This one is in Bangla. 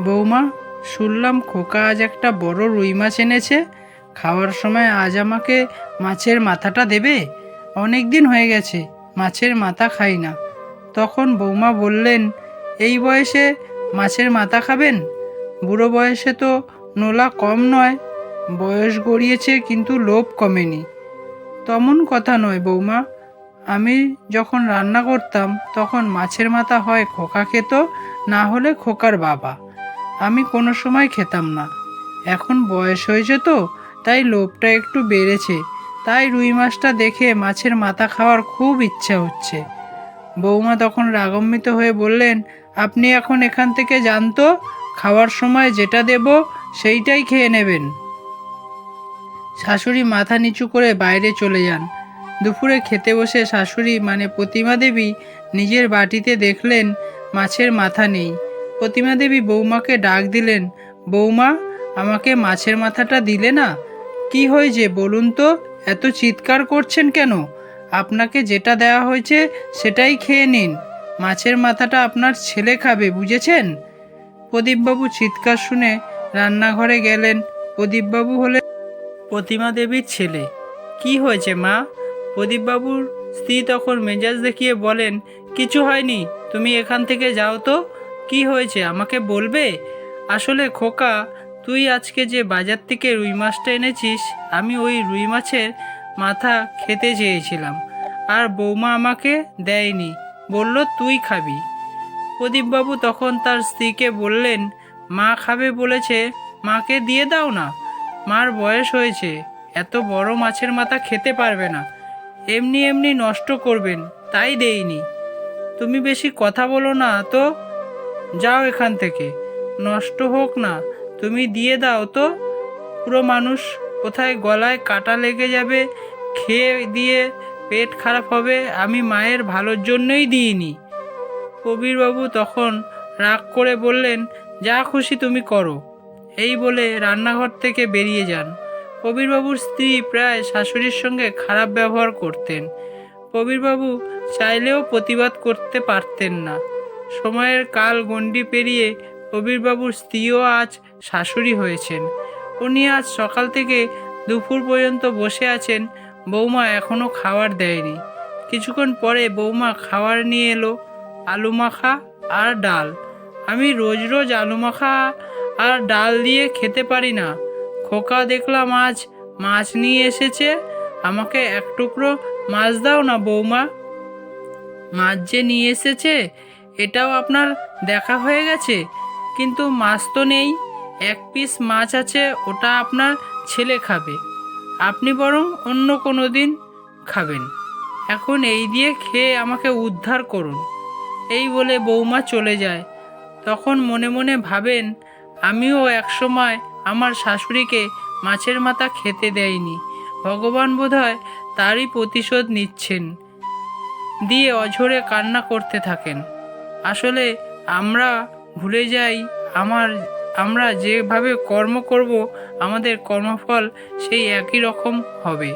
বৌমা, শুনলাম খোকা আজ একটা বড় রুই মাছ এনেছে। খাওয়ার সময় আজ আমাকে মাছের মাথাটা দেবে? অনেক দিন হয়ে গেছে, মাছের মাথা খাই না। তখন বৌমা বললেন, এই বয়সে মাছের মাথা খাবেন? বুড়ো বয়সে তো নোলা কম নয়, বয়স গড়িয়েছে কিন্তু লোভ কমেনি। তেমন কথা নয় বৌমা, আমি যখন রান্না করতাম তখন মাছের মাথা হয় খোকা খেত, না হলে খোকার বাবা। আমি কোনো সময় খেতাম না। এখন বয়স হয়েছে তো, তাই লোভটা একটু বেড়েছে। তাই রুই মাছটা দেখে মাছের মাথা খাওয়ার খুব ইচ্ছা হচ্ছে। বৌমা তখন রাগম্বিত হয়ে বললেন, আপনি এখন এখান থেকে জানতো খাওয়ার সময় যেটা দেব সেইটাই খেয়ে নেবেন। শাশুড়ি মাথা নিচু করে বাইরে চলে যান। দুপুরে খেতে বসে শাশুড়ি মানে প্রতিমা দেবী নিজের বাটিতে দেখলেন মাছের মাথা নেই। প্রতিমা দেবী বৌমাকে ডাক দিলেন, বৌমা, আমাকে মাছের মাথাটা দিলে না? কি হয়েছে বলুন তো? এত চিৎকার করছেন কেন? আপনাকে যেটা দেওয়া হয়েছে সেটাই খেয়ে নিন। মাছের মাথাটা আপনার ছেলে খাবে, বুঝেছেন? প্রদীপবাবু চিৎকার শুনে রান্নাঘরে গেলেন। প্রদীপবাবু হলে প্রতিমা দেবীর ছেলে। কি হয়েছে মা? প্রদীপবাবুর স্ত্রী তখন মেজাজ দেখিয়ে বলেন, কিছু হয়নি, তুমি এখান থেকে যাও তো। কি হয়েছে? আমাকে বলবে? আসলে খোকা, তুই আজকে যে বাজার থেকে রুই মাছটা এনেছিস, আমি ওই রুই মাছের মাথা খেতে চেয়েছিলাম। আর বৌমা আমাকে দেয়নি। বলল, তুই খাবি। প্রদীপবাবু তখন তার স্ত্রীকে বললেন, মা খাবে বলেছে, মাকে দিয়ে দাও না। মার বয়স হয়েছে, এত বড় মাছের মাথা খেতে পারবে না। এমনি এমনি নষ্ট করবেন, তাই দেইনি। তুমি বেশি কথা বলো না তো। যাও এখান থেকে। নষ্ট হোক না, তুমি দিয়ে দাও তো। পুরো মানুষ কোথায় গলায় কাটা লেগে যাবে, খেয়ে দিয়ে পেট খারাপ হবে, আমি মায়ের ভালোর জন্যই দিইনি। কবিরবাবু তখন রাগ করে বললেন, যা খুশি তুমি করো। এই বলে রান্নাঘর থেকে বেরিয়ে যান। কবিরবাবুর স্ত্রী প্রায় শাশুড়ির সঙ্গে খারাপ ব্যবহার করতেন। কবিরবাবু চাইলেও প্রতিবাদ করতে পারতেন না। সময়ের কাল গণ্ডি পেরিয়ে কবিরবাবুর স্ত্রীও আজ শাশুড়ি হয়েছেন। উনি আজ সকাল থেকে দুপুর পর্যন্ত বসে আছেন, বৌমা এখনও খাবার দেয়নি। কিছুক্ষণ পরে বৌমা খাবার নিয়ে এলো আলু মাখা আর ডাল। আমি রোজ রোজ আলু মাখা আর ডাল দিয়ে খেতে পারি না। খোকা দেখলাম আজ মাছ নিয়ে এসেছে, আমাকে এক টুকরো মাছ দাও না বৌমা। মাছ যে নিয়ে এসেছে এটাও আপনার দেখা হয়ে গেছে। কিন্তু মাছ তো নেই। এক পিস মাছ আছে, ওটা আপনার ছেলে খাবে। আপনি বরং অন্য কোনো দিন খাবেন। এখন এই দিয়ে খেয়ে আমাকে উদ্ধার করুন। এই বলে বৌমা চলে যায়। তখন মনে মনে ভাবেন, আমিও একসময় আমার শাশুড়িকে মাছের মাথা খেতে দেয়নি। ভগবান বোধহয় তারই প্রতিশোধ নিচ্ছেন। দিয়ে অঝরে কান্না করতে থাকেন। আসলে আমরা ভুলে যাই, আমার, আমরা যেভাবে কর্ম করব, আমাদের কর্মফল সেই একই রকম হবে।